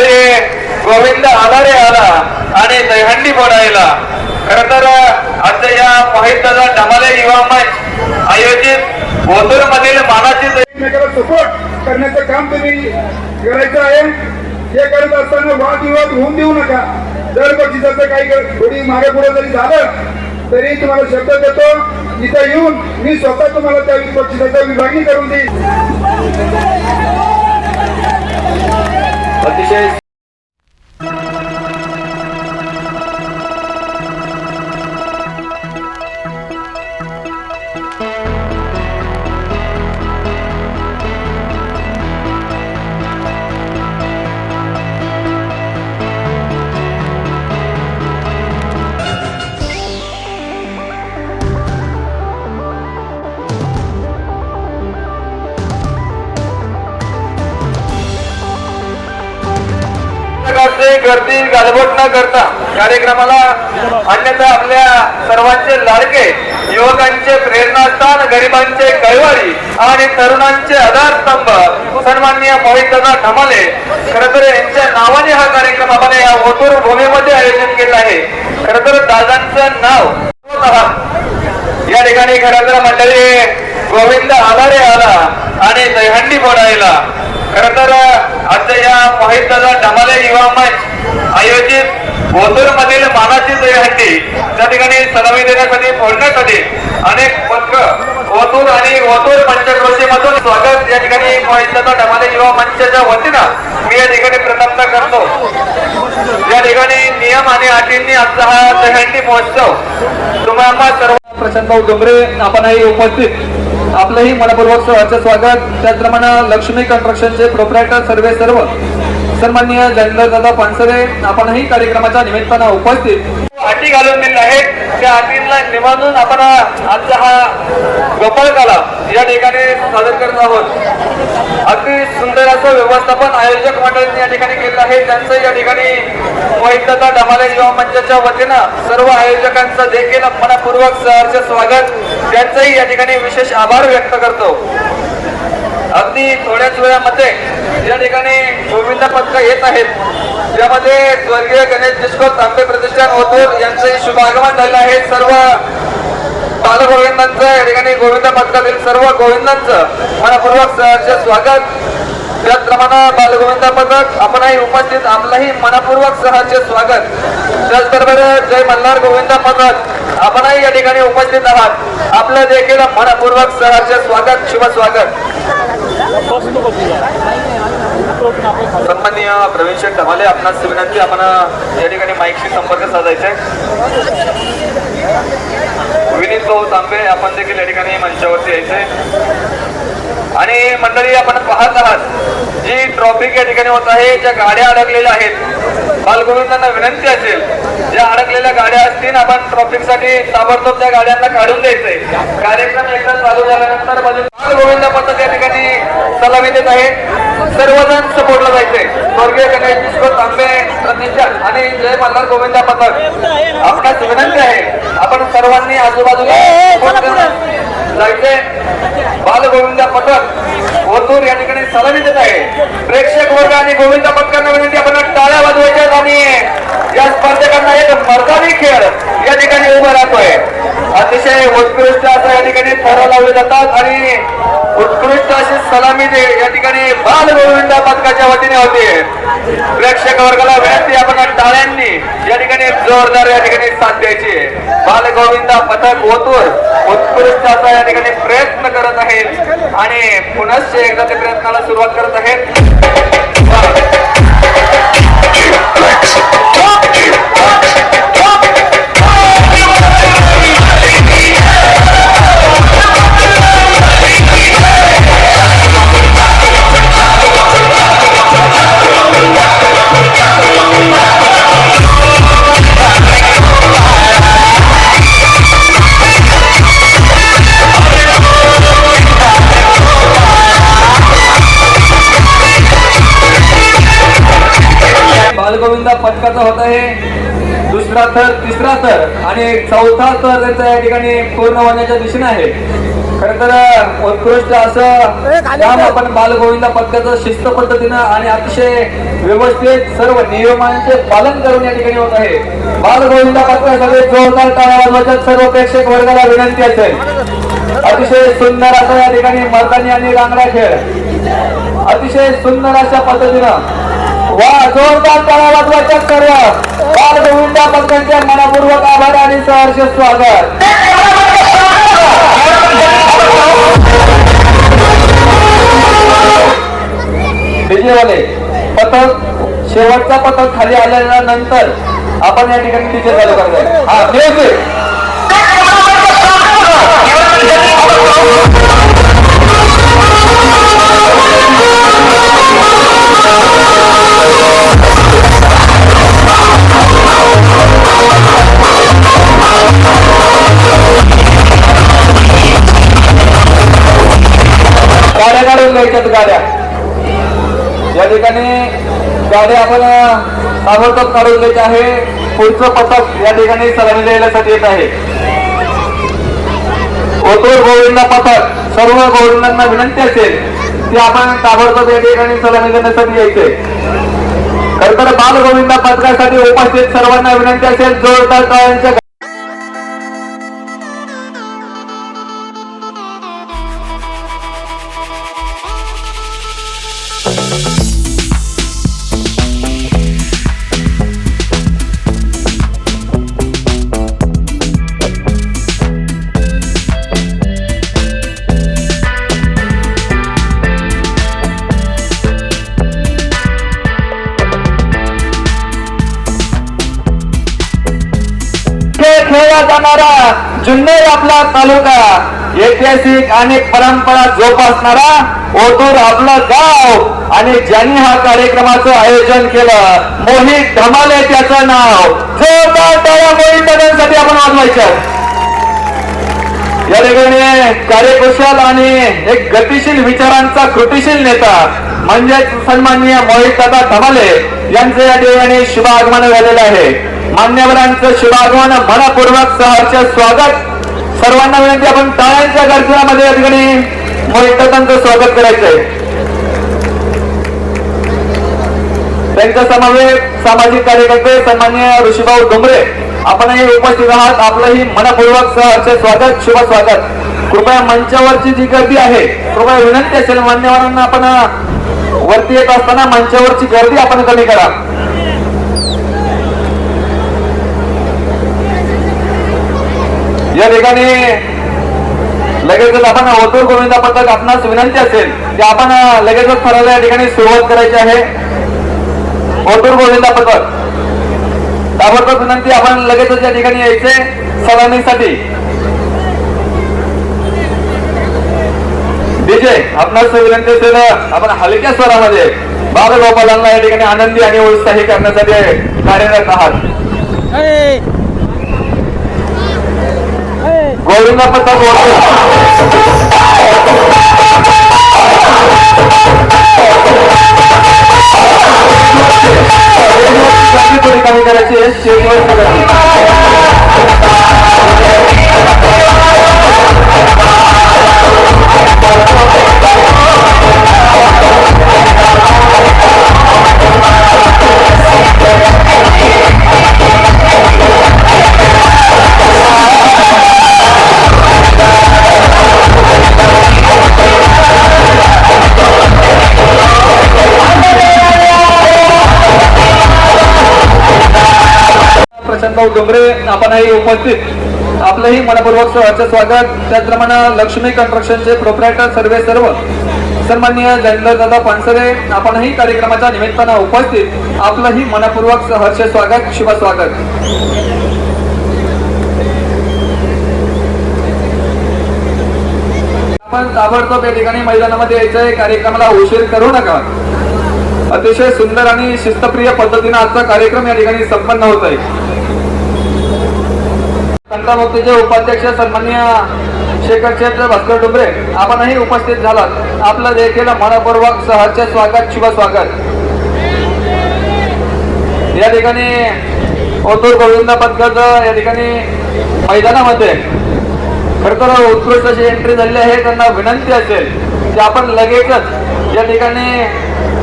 ठिकाणी गोविंद आलारे आला आणि दहंडी फोडायला खर तर आज या मोहित दादा डमाले युवा मंच आयोजित ओतूर मधील मानाची सपोर्ट करण्याचं काम तुम्ही करायचं आहे. हे करत असताना वादविवाद होऊन देऊ नका. जर पक्षी काही थोडी मागे पुढे जरी झालं तरी तुम्हाला शब्द देतो. इथं येऊन मी स्वतः तुम्हाला त्या पक्षी विभागणी करून देईल अतिशय गर्दी गालबोट न करता कार्यक्रमाला अन्यथा आपल्या सर्वांचे लाडके युवकांचे प्रेरणास्थान गरिबांचे कैवारी आणि तरुणांचे आधारस्तंभ सन्माननीय मोहितदादा ठमाले. खर तर यांच्या नावाने हा कार्यक्रम आपण या ओतूर भूमीमध्ये आयोजन केला आहे. खर तर दादांचं नाव या ठिकाणी खरं तर मंडळी गोविंद आधारे आला आणि दहंडी फोडायला. खर तर आजच्या या मोहित दादा डमाले युवा मंच आयोजित ओतूर मधील मानाची दहीहंडी त्या ठिकाणी सलामी देण्यासाठी फोडण्यासाठी अनेक पथक ओतूर आणि ओतूर पंचक्रोशी मधून स्वागत या ठिकाणी मोहित दादा डमाले युवा मंचच्या वतीनं मी या ठिकाणी प्रथमता करतो. या ठिकाणी नियम आणि अटींनी आजचा हा दहंडी महोत्सव. तुम्हाला सर्व प्रशांत डोंगरे आपणही उपस्थित आपलंही मनपूर्वक सहर्ष स्वागत. त्याचप्रमाणे लक्ष्मी कन्स्ट्रक्शनचे प्रोप्रायटर सर्वे सर्व सन्माननीय जयंद्र दादा पानसरे आपणही कार्यक्रमाच्या निमित्तानं उपस्थित अटी घालून दिल्या आहेत त्या अटींना निमानून आपण आजचा हा गोपाळ कला या ठिकाणी सादर करत आहोत. अगदी सुंदर असं व्यवस्थापन आयोजक मंडळाने या ठिकाणी केलं आहे. त्यांचं या ठिकाणी वैद्यता डमाले युवा मंचाच्या वतीनं सर्व आयोजकांचं देखील मनापूर्वक सहर्ष स्वागत. त्यांचंही या ठिकाणी विशेष आभार व्यक्त करतो. अगदी थोड्याच वेळामध्ये या ठिकाणी गोविंद पथक येत आहेत. ज्यामध्ये स्वर्गीय गणेश डिस्को तांबे प्रतिष्ठान ओतूर यांचंही शुभागमन झालं आहे. सर्व बालगोविंदांचं या ठिकाणी गोविंद पथकातील सर्व गोविंदांचं मनपूर्वक स्वागत. त्याचप्रमाणे बालगोविंद पथक आपणही उपस्थित आमलाही मनपूर्वक सहर्ष स्वागत. त्याचबरोबर जय मल्हार गोविंद पथक आपणही या ठिकाणी उपस्थित आहात. आपलं देखील मनपूर्वक सहर्ष स्वागत शुभ स्वागत. सन्माननीय प्रवीण शेठ धमाले आपणास विनंती आपण या ठिकाणी माईकशी संपर्क साधायचा आहे विनीत भाऊ तांबे आपण देखील या ठिकाणी मंचावरती यायचे आणि मंडळी आपण पाहत आहात जी ट्रॉफिक या ठिकाणी होत आहे ज्या गाड्या अडकलेल्या आहेत बालगोविंदांना विनंती असेल ज्या अडकलेल्या गाड्या असतील आपण ट्रॉफिकसाठी ताबडतोब त्या गाड्यांना काढून द्यायचंय. कार्यक्रम एकदा चालू झाल्यानंतर बालगोविंद पद्धत या ठिकाणी सलामी देत आहे. सर्वजण सपोर्टला जायचे स्वर्गीय गणेश विश्व तांबे प्रतिष्ठान आणि जय मल्हार गोविंदा पथक. आपणास विनंती आहे आपण सर्वांनी आजूबाजूला जायचे बालगोविंदा पथक ओतूर या ठिकाणी सलामी देत आहे. प्रेक्षक वर्ग आणि गोविंदा पथकांना विनंती आपण टाळ्या वाजवायच्या आणि या स्पर्धकांना एक मर्दानी खेळ या ठिकाणी उभा राहतोय. अतिशय उत्कृष्ट असं या ठिकाणी थर लावले जातात आणि उत्कृष्ट अशी सलामी दे या ठिकाणी बाल गोविंदा पथकाच्या वतीने होते. प्रेक्षक वर्गाला विनंती आपण टाळ्यांनी या ठिकाणी जोरदार या ठिकाणी साथ द्यायची. बाल गोविंदा पथक ओतूर उत्कृष्ट असा या ठिकाणी प्रयत्न करत आहेत आणि पुनश्च एकदा ते प्रयत्नाला सुरुवात करत आहेत. आणि चौथा थर त्यांचा या ठिकाणी पूर्ण होण्याच्या दिशेने आहे. खर तर उत्कृष्ट असं काम आपण बालगोविंदा पथकाचं शिस्त पद्धतीनं आणि अतिशय व्यवस्थित सर्व नियमांचे पालन करून या ठिकाणी होत आहे. बालगोविंदा पथकासाठी जोरदार टाळ्या सर्व प्रेक्षक वर्गाला विनंती असेल. अतिशय सुंदर असा या ठिकाणी मर्दानी आणि रांगडा खेळ. अतिशय सुंदर अशा पद्धतीनं वा जोरदार टाळ्या वाजवायच्या सर्व बालगोविंदा पथकांचे मनापूर्वक आभार आणि सहर्ष स्वागत. डीजेवाले पथक शेवटचा पथक खाली आल्यानंतर आपण या ठिकाणी डीजे चालू करतोय हा म्युझिक पथक काढून घ्यायचे आहे. पुढचं पथक या ठिकाणी सलामी द्यायसाठी येत आहे. ओतूर गोविंदा पथक सर्व गोविंदांना विनंती असेल की आपण ताबडतोब या ठिकाणी सलामी देण्यासाठी यायचे. खर तर बाल गोविंदा पथकासाठी उपस्थित सर्वांना विनंती असेल जोरदार टाळ्यांच्या तालुका ऐतिहासिक अनेक परंपरा जोपासणारा ओतूर आपलं गाव. आणि ज्यांनी हा कार्यक्रमाचं आयोजन केलं मोहित धमाले त्याचं नाव. जोरदार मोहित दादांसाठी आपण वाजवायचं. या ठिकाणी कार्यकुशल आणि एक गतिशील विचारांचा कृतिशील नेता म्हणजेच सन्माननीय मोहित दादा धमाले यांचं या ठिकाणी शुभागमन झालेलं आहे. मान्यवरांचं शुभागमन मनपूर्वक सहर्ष स्वागत. सर्वांना विनंती आपण टाळ्यांच्या गर्जनामध्ये या ठिकाणी मोहित स्वागत करायचंय. त्यांच्या समावेश सामाजिक कार्यकर्ते सन्मान्य ऋषीभाऊ डोंबरे आपणही उपस्थित आहात. आपलंही मनपूर्वक सहर्ष स्वागत शुभ स्वागत. कृपया मंचावरची जी गर्दी आहे कृपया विनंती असेल मान्यवरांना आपण वरती येत असताना मंचावरची गर्दी आपण कमी करा. या ठिकाणी लगेचच आपण ओतूर गोविंदा पथक आपणास विनंती असेल की आपण लगेचच ठरवलं या ठिकाणी सुरुवात करायची आहे. ओतूर गोविंदा पथक. ताबडतोब विनंती आपण लगेचच या ठिकाणी यायचे सलामीसाठी डीजे आपणास विनंती असेल आपण हलक्या स्वरामध्ये बालगोपालांना या ठिकाणी आनंदी आणि उत्साही करण्यासाठी कार्यरत आहात. गोविंदा पथक ओतूर गर्दी थोडी कमी करायची आहे स्टेजवर गर्दी. प्रशांतभाऊ डोंगरे आपणही उपस्थित. आपलंही मनपूर्वक सहर्ष स्वागत. त्याचप्रमाणे लक्ष्मी कन्स्ट्रक्शनचे प्रोपरायटर सर्वे सर्व. सन्माननीय जयंत दादा पानसरे आपणही कार्यक्रमाच्या निमित्तानं उपस्थित. आपलंही मनपूर्वक सहर्ष स्वागत शुभ स्वागत. आपण ताबडतोब या ठिकाणी मैदानामध्ये यायचंय. कार्यक्रमाला उशीर करू नका. अतिशय सुंदर आणि शिस्तप्रिय पद्धतीने आजचा कार्यक्रम या ठिकाणी संपन्न होत आहे संतामुक्तीचे उपाध्यक्ष सन्मान्य शेखर क्षेत्र भास्कर डुबरे आपणही उपस्थित झालात. आपलं देखील मनपूर्वक सहर्ष स्वागत शुभ स्वागत. या ठिकाणी ओतूर गोविंद पथकाचं या ठिकाणी मैदानामध्ये खर तर उत्कृष्ट अशी एंट्री झालेली आहे. त्यांना विनंती असेल की आपण लगेचच या ठिकाणी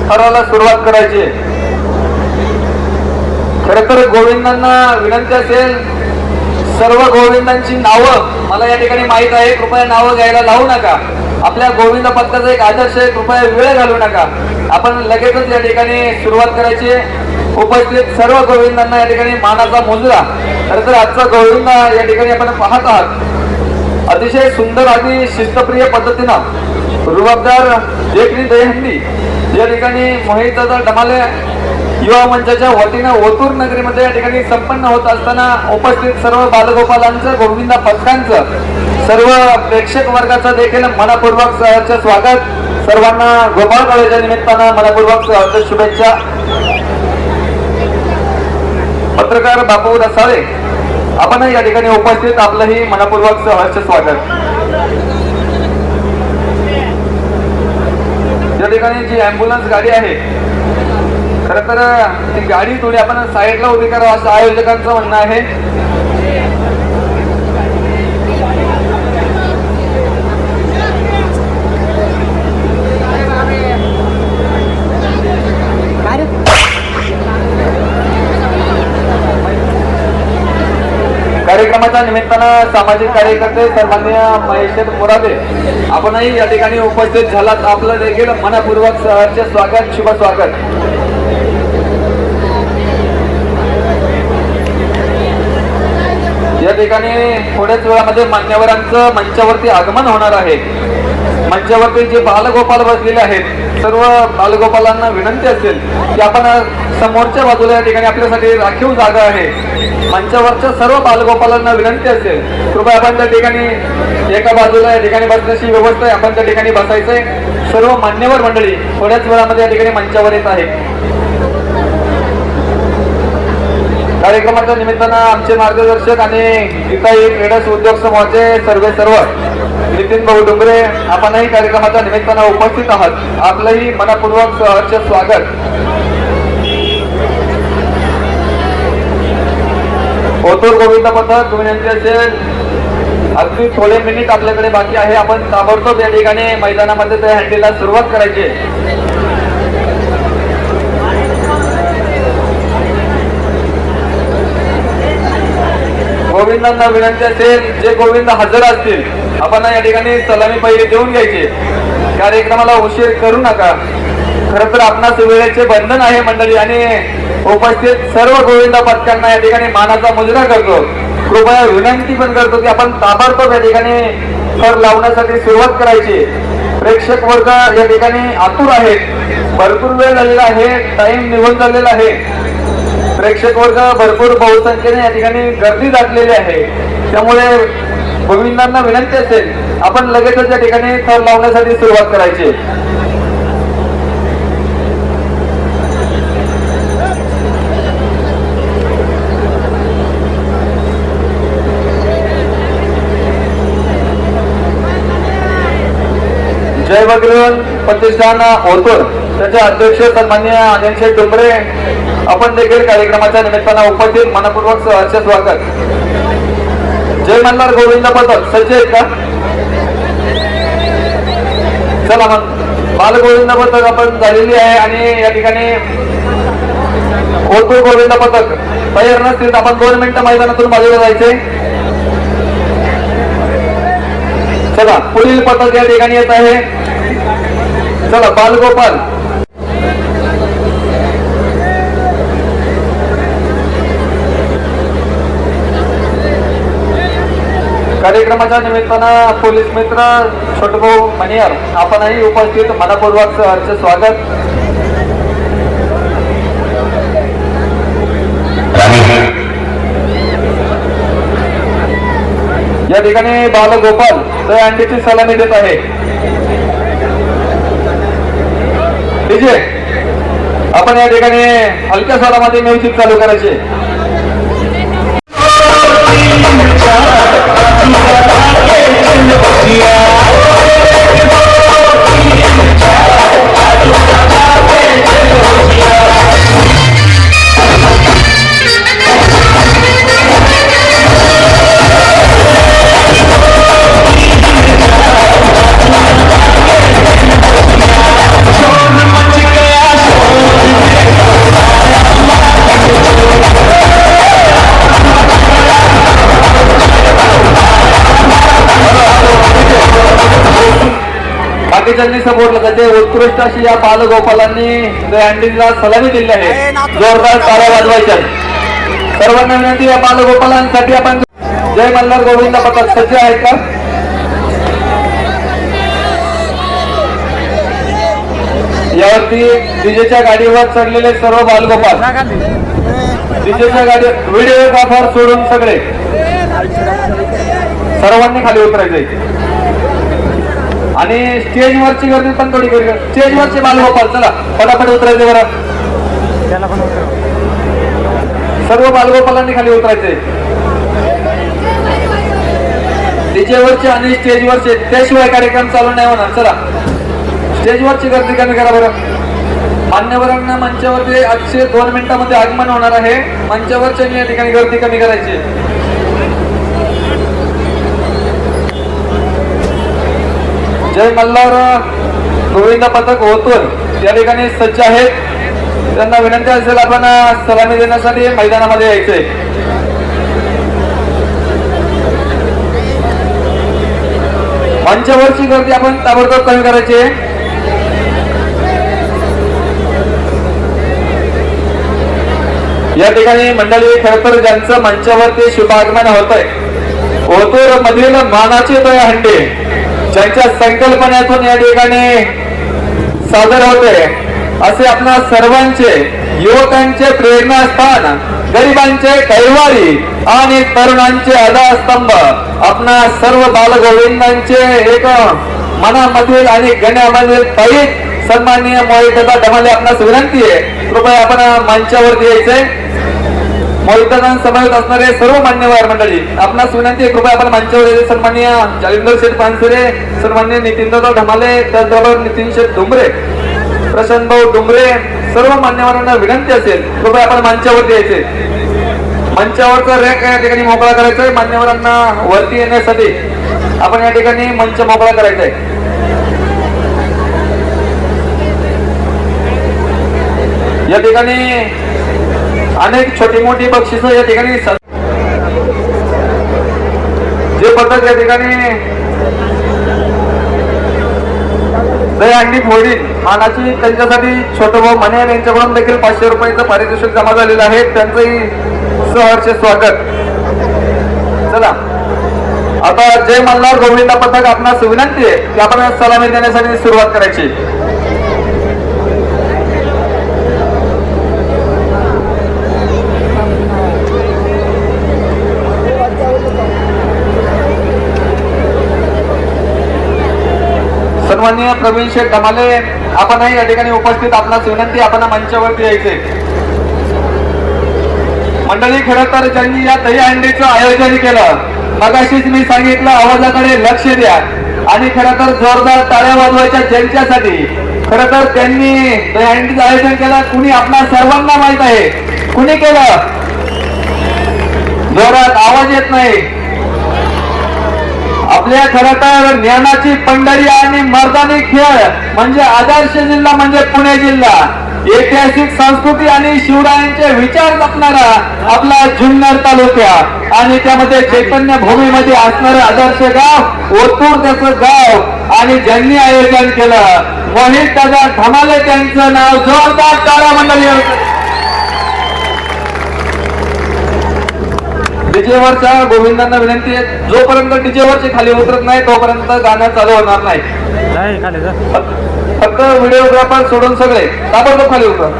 ठरावाला सुरुवात करायची. खर तर गोविंदांना विनंती असेल सर्व गोविंदांची नावं मला या ठिकाणी माहीत आहे. कृपया नावं घ्यायला लावू नका. आपल्या गोविंद पथकाचा एक आदर्श आहे. कृपया वेळ घालू नका. आपण लगेचच या ठिकाणी सुरुवात करायची. उपस्थित सर्व गोविंदांना या ठिकाणी मानाचा मुजरा. खरं तर आजचा गोविंद या ठिकाणी आपण पाहत आहात. अतिशय सुंदर आणि शिस्तप्रिय पद्धतीनं रुबाबदार देखणी दहीहंडी. या ठिकाणी मोहितचा डमाले युवा मंचाच्या वतीनं ओतूर नगरीमध्ये या ठिकाणी संपन्न होत असताना उपस्थित सर्व बालगोपालांचं गोविंदा पथकांचं सर्व प्रेक्षक वर्गाचं देखील मनापूर्वक सहर्ष स्वागत. सर्वांना गोपाळ काळाच्या निमित्तानं मनापूर्वक सहर्ष शुभेच्छा. पत्रकार बापू रसाळे आपणही या ठिकाणी उपस्थित आपलंही मनापूर्वक सहर्ष स्वागत. या ठिकाणी जी अँब्युलन्स गाडी आहे खर तर ती गाडी थोडी आपण साईडला उभी करावं असं आयोजकांचं म्हणणं आहे. कार्यक्रमाच्या निमित्तानं सामाजिक कार्यकर्ते सन्मान्य महेश मोरादे आपणही या ठिकाणी उपस्थित झालात. आपलं देखील मनपूर्वक सहर्ष स्वागत शुभ स्वागत या ठिकाणी थोड्याच वेळामध्ये मान्यवरांचं मंचावरती आगमन होणार आहे. मंचावरती जे बालगोपाल बसलेले आहेत सर्व बालगोपालांना विनंती असेल की आपण समोरच्या बाजूला या ठिकाणी आपल्यासाठी राखीव जागा आहे. मंचावरच्या सर्व बालगोपालांना विनंती असेल कृपया आपण त्या ठिकाणी एका बाजूला या ठिकाणी बसण्याची व्यवस्था आहे आपण त्या ठिकाणी बसायचंय. सर्व मान्यवर मंडळी थोड्याच वेळामध्ये या ठिकाणी मंचावर येत आहे कार्यक्रमाच्या निमित्तानं आमचे मार्गदर्शक आणि गीताई क्रीडस उद्योग समूहाचे सर्व सर्व नितीन भाऊ डुंगरे आपणही कार्यक्रमाच्या निमित्तानं उपस्थित आहात. आपलंही मनापूर्वक सहर्ष स्वागत. ओतूर गोविंद पथक विनंती असेल अगदी थोडे मिनिट आपल्याकडे बाकी आहे. आपण ताबडतोब या ठिकाणी मैदानामध्ये त्या हँडीला सुरुवात करायची गोविंदांना विनंती असेल जे गोविंद हजर असतील आपण या ठिकाणी सलामी पहिले देऊन घ्यायचे. कार्यक्रमाला उशीर करू नका. खर तर आपणास वेळेचे बंधन आहे मंडळी आणि उपस्थित सर्व गोविंद पथकांना या ठिकाणी मानाचा मुजरा करतो. कृपया विनंती पण करतो की आपण ताबडतोब या ठिकाणी कर लावण्यासाठी सुरुवात करायची. प्रेक्षक वर्ग या ठिकाणी आतुर आहेत. भरपूर वेळ झालेला आहे टाइम निघून झालेला आहे. प्रेक्षक वर्ग भरपूर बहुसंख्येने या ठिकाणी गर्दी दाटलेली आहे. त्यामुळे गोविंदांना विनंती असेल आपण लगेचच या ठिकाणी थर लावण्यासाठी सुरुवात करायची. जय बगरीवन प्रतिष्ठान होतो त्याचे अध्यक्ष सन्मान्य अनिल शेठ डुंबरे आपण देखील कार्यक्रमाच्या निमित्तानं उपस्थित मनपूर्वक सहर्ष स्वागत. जय मल्हार गोविंद पथक सज्ज आहेत का? चला मग. बाल गोविंद पथक आपण झालेली आहे आणि या ठिकाणी ओतूर गोविंद पथक तयार नसतील तर आपण दोन मिनिटं मैदानातून बाजूला जायचे. चला पुढील पथक या ठिकाणी येत आहे. चला बालगोपाल. कार्यक्रमाच्या निमित्तानं पोलीस मित्र छोटभाऊ मनियार आपणही उपस्थित. मनपूर्वक सहर्ष स्वागत. या ठिकाणी बालगोपाल तर अंडीची सलामी देत आहे. विजय आपण या ठिकाणी हलक्या सालामध्ये म्युझिक चालू करायचे. ज्यांनी सपोर्ट त्याचे उत्कृष्ट अशी या बालगोपालांनी दहीहंडीला सलामी दिली आहे. जोरदार तारा वाजवायच्या. सर्वांना विनंती या बालगोपालांसाठी आपण जय मल्हार गोविंद पथक सज्ज आहेत का? यावरती डीजेच्या गाडीवर चढलेले सर्व बालगोपाल. डीजेच्या गाडी व्हिडिओग्राफर सोडून सगळे. सर्वांनी खाली उतरायचे आणि स्टेजवरची गर्दी पण थोडी करी स्टेजवरचे बालगोपाल चला. फटाफट उतरायचे बरं. सर्व बालगोपालांनी खाली उतरायचे. डीजेवरचे आणि स्टेजवरचे त्याशिवाय कार्यक्रम चालू नाही होणार. चला. स्टेजवरची गर्दी कमी करा बरं. मान्यवरांना मंचावरती आजचे दोन मिनिटांमध्ये आगमन होणार आहे. मंचावरच्या या ठिकाणी गर्दी कमी करायची. जय मल्हार गोविंद पथक होतून या ठिकाणी सज्ज आहेत. त्यांना विनंती असेल आपण सलामी देण्यासाठी मैदानामध्ये यायचंय. मंचावरची गर्दी आपण ताबडतोब कमी करायची या ठिकाणी मंडळी खरंतर तर ज्यांचं मंचावरती शुभागमन होत आहे ओतूर मधील मानाचे तो हंडे. ज्यांच्या संकल्पनेतून या ठिकाणी सादर होते असे आपणा सर्वांचे युवकांचे प्रेरणास्थान गरिबांचे कैवारी आणि तरुणांचे आधारस्तंभ आपणा सर्व बालगोविंदांचे एक मनामधील आणि गण्यामधील पैक सन्माननीय मोहितदा ढमाले आपणास विनंती आहे. कृपया आपण मंचावरती यायचंय समावेश असणारे सर्व मान्यवर मंडळी आपणास विनंती आहे कृपया आपण मंचावर सन्मान्य जालिंदर शेठ पानसरे सन्मान्य नितीनदादा ढमाले त्याचबरोबर नितीन शेठ डुंबरे प्रशांत भाऊ डुंबरे सर्व मान्यवरांना विनंती असेल कृपया आपण मंचावरती यायचे. मंचावरचा रॅक या ठिकाणी मोकळा करायचा आहे मान्यवरांना वरती येण्यासाठी. आपण या ठिकाणी मंच मोकळा करायचा आहे. या ठिकाणी अनेक छोटी मोठी बक्षिस या ठिकाणी जे पथक या ठिकाणी दहीहंडी फोडी मानाची त्यांच्यासाठी छोटं भाऊ मने यांच्याकडून देखील पाचशे रुपयाचं पारितोषिक जमा झालेलं आहे. त्यांचंही सहर्ष स्वागत. चला. आता जय मल्हार गोविंदा पथक आपणास विनंती आहे की आपण सलामी देण्यासाठी सुरुवात करायची. माननीय प्रवीण शेठ धमाले आपणही या ठिकाणी उपस्थित. आपणास विनंती आपण मंचावरती यायचे. मंडळी खरं तर ज्यांनी या दहीहंडीचं आयोजन केलं मगाशीच मी सांगितलं आवाजाकडे लक्ष द्या. आणि खरं तर जोरदार टाळ्या वाजवायच्या ज्यांच्यासाठी. खरं तर त्यांनी दहीहंडीचं आयोजन केलं. कुणी आपल्या सर्वांना माहीत आहे. कुणी केलं? जोरात आवाज येत नाही. आपल्या खर तर ज्ञानाची पंढरी आणि मर्दानी खेळ म्हणजे आदर्श जिल्हा म्हणजे पुणे जिल्हा. ऐतिहासिक संस्कृती आणि शिवरायांचे विचार जपणारा आपला जुन्नर तालुक्या. आणि त्यामध्ये चैतन्य भूमीमध्ये असणारं आदर्श गाव ओतूर त्याचं गाव आणि ज्यांनी आयोजन केलं. मोहित त्याचा धमाले त्यांचं नाव जोरदार तारा मंडळी डीजेवरच्या गोविंदांना विनंती आहे जोपर्यंत डीजेवरचे खाली उतरत नाही तोपर्यंत गाणं चालू होणार नाही. नाही खाली जा. फक्त- व्हिडिओग्राफर सोडून सगळे. ताबडतोब खाली उतर?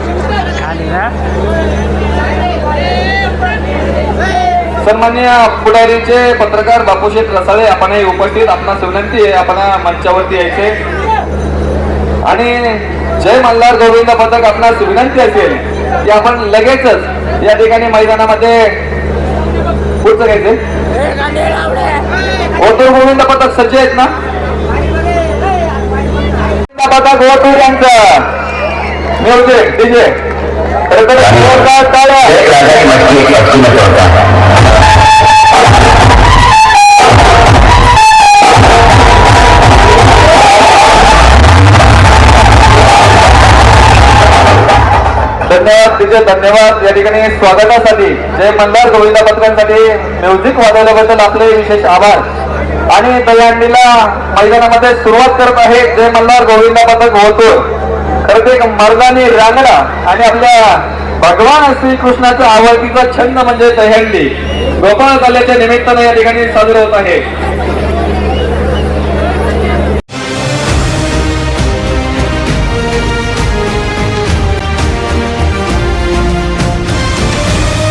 सन्मान्य पुढारीचे पत्रकार बापूशेठ रसाळे आपणही उपस्थित. आपणास विनंती आहे आपण मंचावरती यायचे. आणि जय मल्हार गोविंद पथक आपणास विनंती असेल की आपण लगेचच या ठिकाणी मैदानामध्ये पुढचं घ्यायचे ओतूर गोविंद पथक सज्ज आहेत ना? पथक ओतूर यांचं. Music DJ. तर जोरदार टाळ्या. धन्यवाद तिचे धन्यवाद. या ठिकाणी स्वागतासाठी जय मल्हार गोविंदा पथकांसाठी म्युझिक वाजवल्याबद्दल आपले विशेष आभार. आणि दयांडीला मैदानामध्ये सुरुवात करत आहे जय मल्हार गोविंदा पथक होतो खरं ते एक मर्दानी रांगडा आणि आपल्या भगवान श्रीकृष्णाचा आवडतीचा छंद म्हणजे दहंडी गोपाळ कल्याच्या निमित्तानं या ठिकाणी साजरं होत आहे.